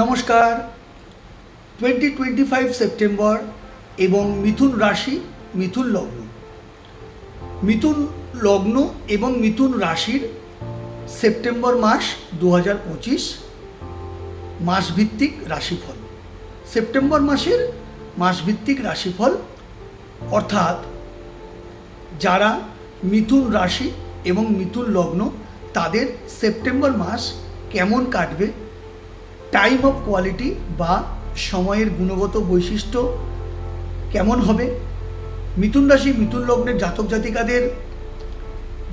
নমস্কার। Twenty twenty five September এবং মিথুন রাশি, মিথুন লগ্ন। মিথুন লগ্ন এবং মিথুন রাশির সেপ্টেম্বর মাস দু হাজার পঁচিশ, মাসভিত্তিক রাশিফল। সেপ্টেম্বর মাসের মাসভিত্তিক রাশিফল অর্থাৎ যারা মিথুন রাশি এবং মিথুন লগ্ন, তাদের সেপ্টেম্বর মাস কেমন কাটবে টাইম অফ কোয়ালিটি বা সময়ের গুণগত বৈশিষ্ট্য কেমন হবে? মিথুন রাশি, মিথুন লগ্নের জাতক জাতিকাদের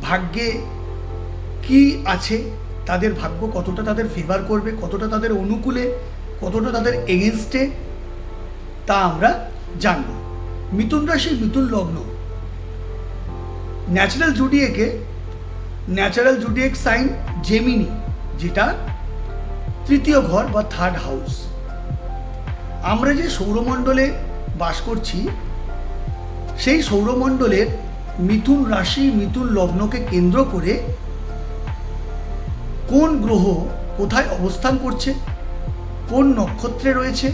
ভাগ্যে কি আছে? তাদের ভাগ্য কতটা তাদের ফেভার করবে? কতটা তাদের অনুকূলে? কতটা তাদের এগেনস্টে তা আমরা জানব। মিথুন রাশি, মিথুন লগ্ন। ন্যাচারাল জুডিয়েকে ন্যাচারাল জুডিয়েক সাইন জেমিনি যেটা তৃতীয় ঘর বা থার্ড হাউস আমরা যে সৌরমণ্ডলে বাস করছি, সেই সৌরমণ্ডলের মিথুন রাশি, মিথুন লগ্নকে কেন্দ্র করে কোন গ্রহ কোথায় অবস্থান করছে, কোন নক্ষত্রে রয়েছে,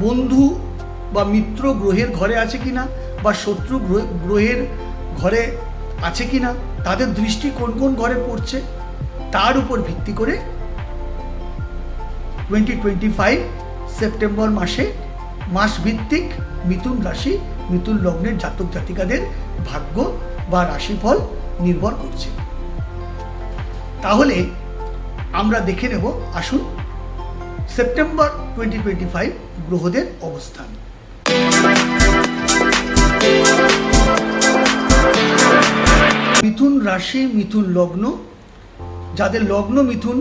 বন্ধু বা মিত্র গ্রহের ঘরে আছে কিনা বা শত্রু গ্রহ- গ্রহের ঘরে আছে কিনা, তাদের দৃষ্টি কোন কোন ঘরে পড়ছে, তার উপর ভিত্তি করে টোয়েন্টি টোয়েন্টি ফাইভ সেপ্টেম্বর মাসে মাসভিত্তিক মিথুন রাশি, মিথুন লগ্নের জাতক জাতিকাদের ভাগ্য বা রাশিফল নির্ভর করছে। তাহলে আমরা দেখে নেব, আসুন সেপ্টেম্বর টোয়েন্টি টোয়েন্টি ফাইভ গ্রহদের অবস্থান। মিথুন রাশি, মিথুন লগ্ন, যাদের লগ্ন মিথুন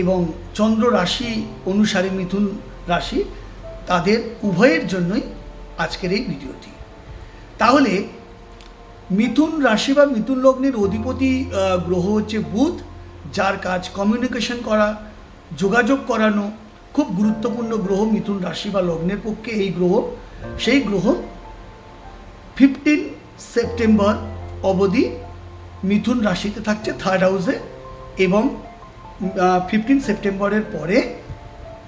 এবং চন্দ্র রাশি অনুসারে মিথুন রাশি, তাদের উভয়ের জন্যই আজকের এই ভিডিওটি। তাহলে, মিথুন রাশি বা মিথুন লগ্নের অধিপতি গ্রহ হচ্ছে বুধ, যার কাজ কমিউনিকেশন করা, যোগাযোগ করানো, খুব গুরুত্বপূর্ণ গ্রহ মিথুন রাশি বা লগ্নের পক্ষে এই গ্রহ। সেই গ্রহ ফিফটিন সেপ্টেম্বর অবধি মিথুন রাশিতে থাকছে থার্ড হাউসে এবং ফিফটিন সেপ্টেম্বরের পরে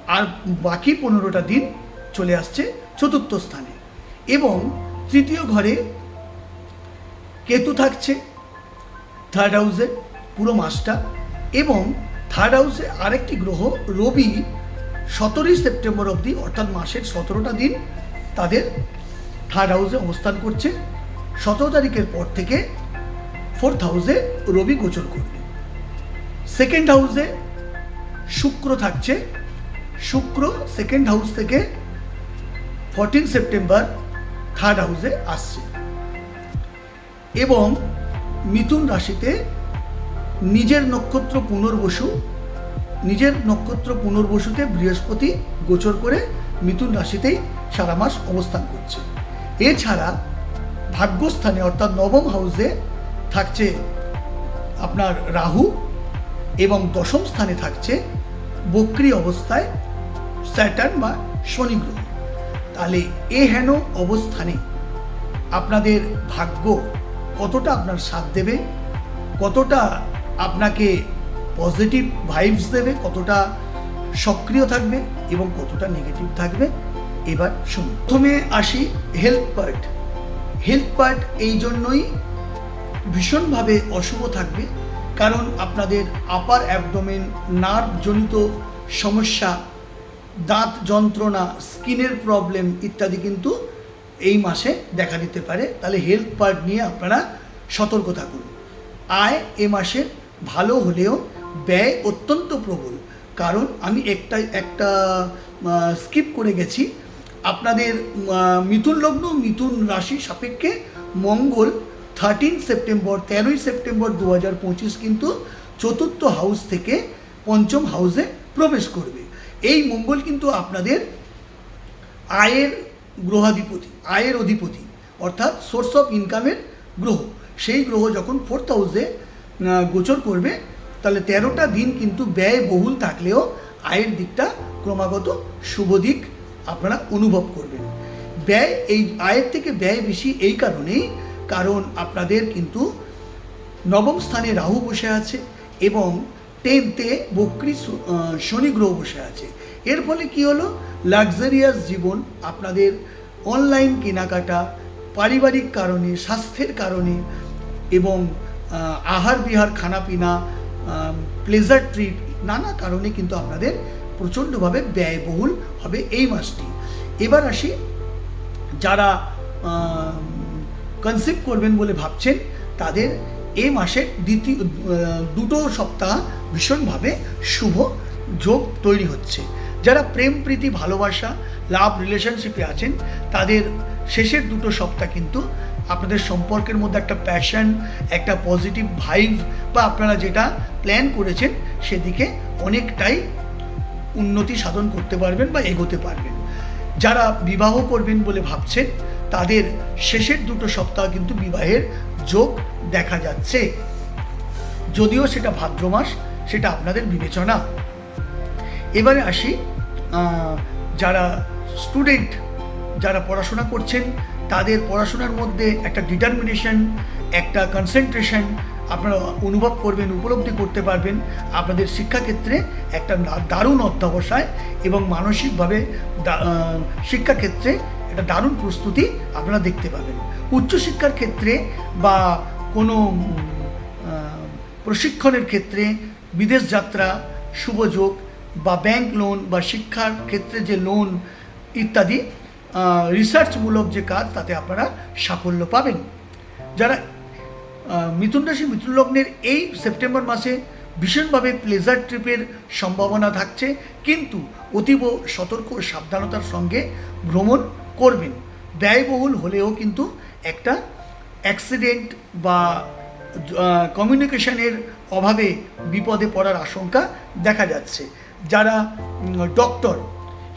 আর বাকি পনেরোটা দিন চলে আসছে চতুর্থ স্থানে। এবং তৃতীয় ঘরে কেতু থাকছে থার্ড হাউসে পুরো মাসটা। এবং থার্ড হাউসে আরেকটি গ্রহ রবি সতেরোই সেপ্টেম্বর অবধি, অর্থাৎ মাসের সতেরোটা দিন তাদের থার্ড হাউসে অবস্থান করছে। সতেরো তারিখের পর থেকে ফোর্থ হাউসে রবি গোচর করবে। সেকেন্ড হাউসে শুক্র থাকছে। শুক্র সেকেন্ড হাউস থেকে ফোরটিন সেপ্টেম্বর থার্ড হাউসে আসছে। এবং মিথুন রাশিতে নিজের নক্ষত্র পুনর্বসু, নিজের নক্ষত্র পুনর্বসুতে বৃহস্পতি গোচর করে মিথুন রাশিতেই সারা মাস অবস্থান করছে। এছাড়া ভাগ্যস্থানে অর্থাৎ নবম হাউসে থাকছে আপনার রাহু এবং দশম স্থানে থাকছে বক্রি অবস্থায় স্যাটার্ন বা শনি গ্রহ তাহলে এ হেন অবস্থানে আপনাদের ভাগ্য কতটা আপনার সাথ দেবে? কতটা আপনাকে পজিটিভ ভাইবস দেবে? কতটা সক্রিয় থাকবে এবং কতটা নেগেটিভ থাকবে? এবার শুনুন প্রথমে আসি হেলথ পার্ট। হেলথ পার্ট এই জন্যই ভীষণভাবে অশুভ থাকবে। কারণ আপনাদের আপার অ্যাবডোমেন নার্ভজনিত সমস্যা, দাঁত যন্ত্রণা স্কিনের প্রবলেম ইত্যাদি কিন্তু এই মাসে দেখা দিতে পারে। তাহলে হেলথ পার্ট নিয়ে আপনারা সতর্ক থাকুন। আয় এ মাসে ভালো হলেও ব্যয় অত্যন্ত প্রবল। কারণ আমি একটা একটা স্কিপ করে গেছি। আপনাদের মিথুন লগ্ন, মিথুন রাশি সাপেক্ষে মঙ্গল থার্টিন সেপ্টেম্বর তেরোই সেপ্টেম্বর দু হাজার পঁচিশ কিন্তু চতুর্থ হাউস থেকে পঞ্চম হাউসে প্রবেশ করবে। এই মঙ্গল কিন্তু আপনাদের আয়ের গ্রহাধিপতি, আয়ের অধিপতি, অর্থাৎ সোর্স অফ ইনকামের গ্রহ। সেই গ্রহ যখন ফোর্থ হাউসে গোচর করবে, তাহলে তেরোটা দিন কিন্তু ব্যয় বহুল থাকলেও আয়ের দিকটা ক্রমাগত শুভ দিক আপনারা অনুভব করবেন। ব্যয় এই, আয়ের থেকে ব্যয় বেশি এই কারণেই কারণ আপনাদের কিন্তু নবম স্থানে রাহু বসে আছে এবং টেনতে বক্রি শনি গ্রহ বসে আছে। এর ফলে কি হলো? লাক্সারিয়াস জীবন আপনাদের অনলাইন কেনাকাটা, পারিবারিক কারণে, স্বাস্থ্যের কারণে এবং আহার বিহার, খানাপিনা প্লেজার ট্রিট নানা কারণে কিন্তু আপনাদের প্রচণ্ডভাবে ব্যয়বহুল হবে এই মাসটি। এবার আসি যারা কনসেপ্ট করবেন বলে ভাবছেন, তাদের এ মাসের দ্বিতীয় দুটো সপ্তাহ ভীষণভাবে শুভ যোগ তৈরি হচ্ছে। যারা প্রেম, প্রীতি, ভালোবাসা লাভ রিলেশনশিপে আছেন, তাদের শেষের দুটো সপ্তাহ কিন্তু আপনাদের সম্পর্কের মধ্যে একটা প্যাশন একটা পজিটিভ ভাইভ বা আপনারা যেটা প্ল্যান করেছেন, সেদিকে অনেকটাই উন্নতি সাধন করতে পারবেন বা এগোতে পারবেন। যারা বিবাহ করবেন বলে ভাবছেন তাদের শেষের দুটো সপ্তাহ কিন্তু বিবাহের যোগ দেখা যাচ্ছে। যদিও সেটা ভাদ্র মাস, সেটা আপনাদের বিবেচনা। এবারে আসি যারা স্টুডেন্ট যারা পড়াশোনা করছেন, তাদের পড়াশোনার মধ্যে একটা ডিটারমিনেশন একটা কনসেন্ট্রেশন আপনারা অনুভব করবেন, উপলব্ধি করতে পারবেন। আপনাদের শিক্ষাক্ষেত্রে একটা দারুণ অধ্যবসায় এবং মানসিকভাবে শিক্ষাক্ষেত্রে একটা দারুণ প্রস্তুতি আপনারা দেখতে পাবেন। উচ্চশিক্ষার ক্ষেত্রে বা কোনো প্রশিক্ষণের ক্ষেত্রে বিদেশ যাত্রা শুভযোগ বা ব্যাংক লোন বা শিক্ষার ক্ষেত্রে যে লোন ইত্যাদি রিসার্চমূলক যে কাজ তাতে আপনারা সাফল্য পাবেন। যারা মিথুন রাশি মিথুন লগ্নের এই সেপ্টেম্বর মাসে ভীষণভাবে প্লেজার ট্রিপের সম্ভাবনা থাকছে, কিন্তু অতীব সতর্ক সাবধানতার সঙ্গে ভ্রমণ করবেন। ব্যয়বহুল হলেও কিন্তু একটা অ্যাক্সিডেন্ট বা কমিউনিকেশনের অভাবে বিপদে পড়ার আশঙ্কা দেখা যাচ্ছে। যারা ডক্টর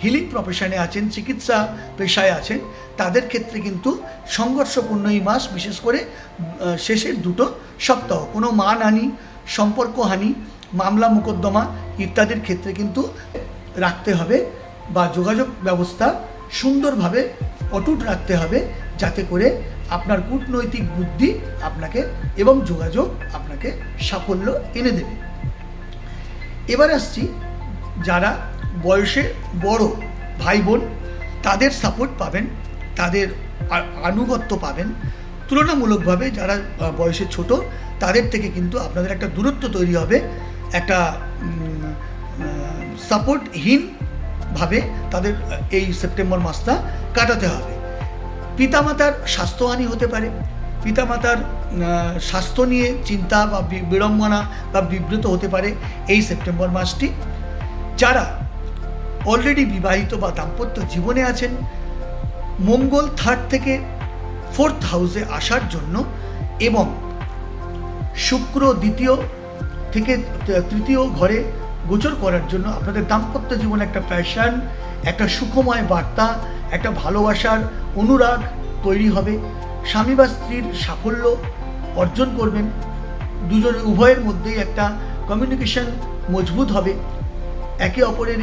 হিলিং প্রফেশনে আছেন, চিকিৎসা পেশায় আছেন, তাদের ক্ষেত্রে কিন্তু সংঘর্ষপূর্ণ এই মাস, বিশেষ করে শেষের দুটো সপ্তাহ। কোনো মানহানি সম্পর্কহানি, মামলা মোকদ্দমা ইত্যাদির ক্ষেত্রে কিন্তু রাখতে হবে বা যোগাযোগ ব্যবস্থা সুন্দরভাবে অটুট রাখতে হবে যাতে করে আপনার কূটনৈতিক বুদ্ধি আপনাকে এবং যোগাযোগ আপনাকে সাফল্য এনে দেবে। এবার আসছি যারা বয়সে বড় ভাই বোন তাদের সাপোর্ট পাবেন, তাদের আনুগত্য পাবেন। তুলনামূলকভাবে যারা বয়সে ছোট তাদের থেকে কিন্তু আপনাদের একটা দূরত্ব তৈরি হবে, একটা সাপোর্টহীনভাবে তাদের এই সেপ্টেম্বর মাসটা কাটাতে হবে। পিতামাতার স্বাস্থ্যহানি হতে পারে, পিতামাতার স্বাস্থ্য নিয়ে চিন্তা বি- বিড়ম্বনা বা বিব্রত হতে পারে এই সেপ্টেম্বর মাসটি। যারা অলরেডি বিবাহিত বা দাম্পত্য জীবনে আছেন, মঙ্গল থার্ড থেকে ফোর্থ হাউসে আসার জন্য এবং শুক্র দ্বিতীয় থেকে তৃতীয় ঘরে গোচর করার জন্য আপনাদের দাম্পত্য জীবনে একটা প্যাশন একটা সুখময় বার্তা, একটা ভালোবাসার অনুরাগ তৈরি হবে। স্বামী বা স্ত্রীর সাফল্য অর্জন করবেন। দুজনের উভয়ের মধ্যেই একটা কমিউনিকেশন মজবুত হবে। একে অপরের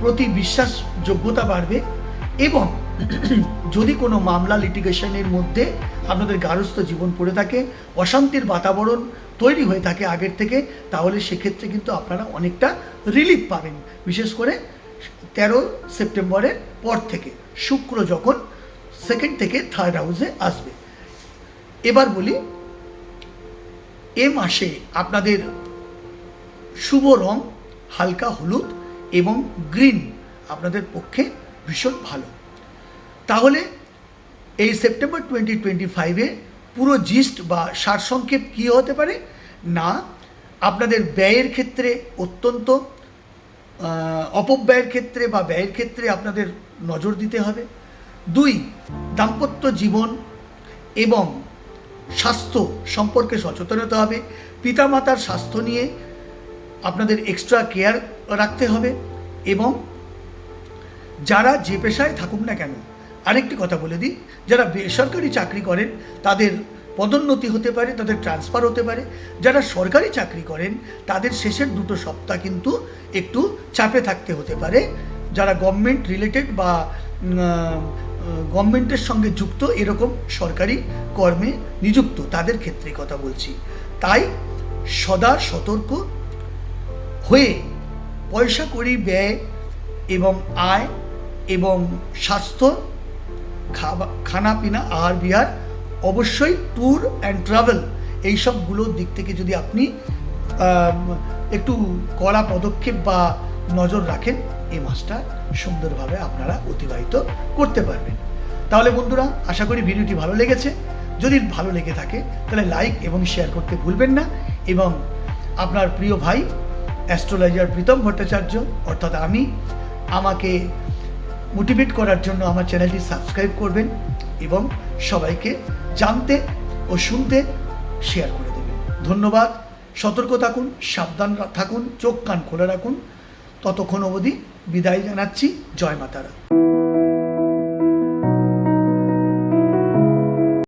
প্রতি বিশ্বাসযোগ্যতা বাড়বে এবং যদি কোনো মামলা লিটিগেশনের মধ্যে আপনাদের গারস্থ জীবন পড়ে থাকে, অশান্তির বাতাবরণ তৈরি হয়ে থাকে আগের থেকে, তাহলে সেক্ষেত্রে কিন্তু আপনারা অনেকটা রিলিফ পাবেন। বিশেষ করে তেরো সেপ্টেম্বরের পর থেকে, শুক্র যখন সেকেন্ড থেকে থার্ড হাউসে আসবে। এবার বলি, এ মাসে আপনাদের শুভ রং হালকা হলুদ এবং গ্রিন আপনাদের পক্ষে ভীষণ ভালো। তাহলে এই সেপ্টেম্বর টোয়েন্টি টোয়েন্টি ফাইভে পুরো জিস্ট বা সারসংক্ষেপ কী হতে পারে? না, আপনাদের ব্যয়ের ক্ষেত্রে অত্যন্ত অপব্যয়ের ক্ষেত্রে বা ব্যয়ের ক্ষেত্রে আপনাদের নজর দিতে হবে। দুই, দাম্পত্য জীবন এবং স্বাস্থ্য সম্পর্কে সচেতন হতে হবে। পিতামাতার স্বাস্থ্য নিয়ে আপনাদের এক্সট্রা কেয়ার রাখতে হবে এবং যারা যে পেশায় থাকুক না কেন আরেকটি কথা বলে দিই, যারা বেসরকারি চাকরি করেন, তাদের পদোন্নতি হতে পারে, তাদের ট্রান্সফার হতে পারে। যারা সরকারি চাকরি করেন, তাদের শেষের দুটো সপ্তাহ কিন্তু একটু চাপে থাকতে হতে পারে। যারা গভর্নমেন্ট রিলেটেড বা গভর্নমেন্টের সঙ্গে যুক্ত, এরকম সরকারি কর্মে নিযুক্ত, তাদের ক্ষেত্রে কথা বলছি। তাই সদা সতর্ক হয়ে পয়সা করি ব্যয় এবং আয় এবং স্বাস্থ্য খানা পিনা আহার বিহার, অবশ্যই ট্যুর অ্যান্ড ট্রাভেল এই সবগুলোর দিক থেকে যদি আপনি একটু কড়া পদক্ষেপ বা নজর রাখেন এই মাসটা সুন্দরভাবে আপনারা অতিবাহিত করতে পারবেন। তাহলে বন্ধুরা, আশা করি ভিডিওটি ভালো লেগেছে। যদি ভালো লেগে থাকে, তাহলে লাইক এবং শেয়ার করতে ভুলবেন না এবং আপনার প্রিয় ভাই, অ্যাস্ট্রোলজার প্রীতম ভট্টাচার্য, অর্থাৎ আমি, আমাকে মোটিভেট করার জন্য আমার চ্যানেলটি সাবস্ক্রাইব করবেন এবং সবাইকে জানতে ও শুনতে শেয়ার করে দেবেন। ধন্যবাদ। সতর্ক থাকুন, সাবধান থাকুন, চোখ কান খোলা রাখুন। ততক্ষণ অবধি বিদায় জানাচ্ছি। জয় মাতারা।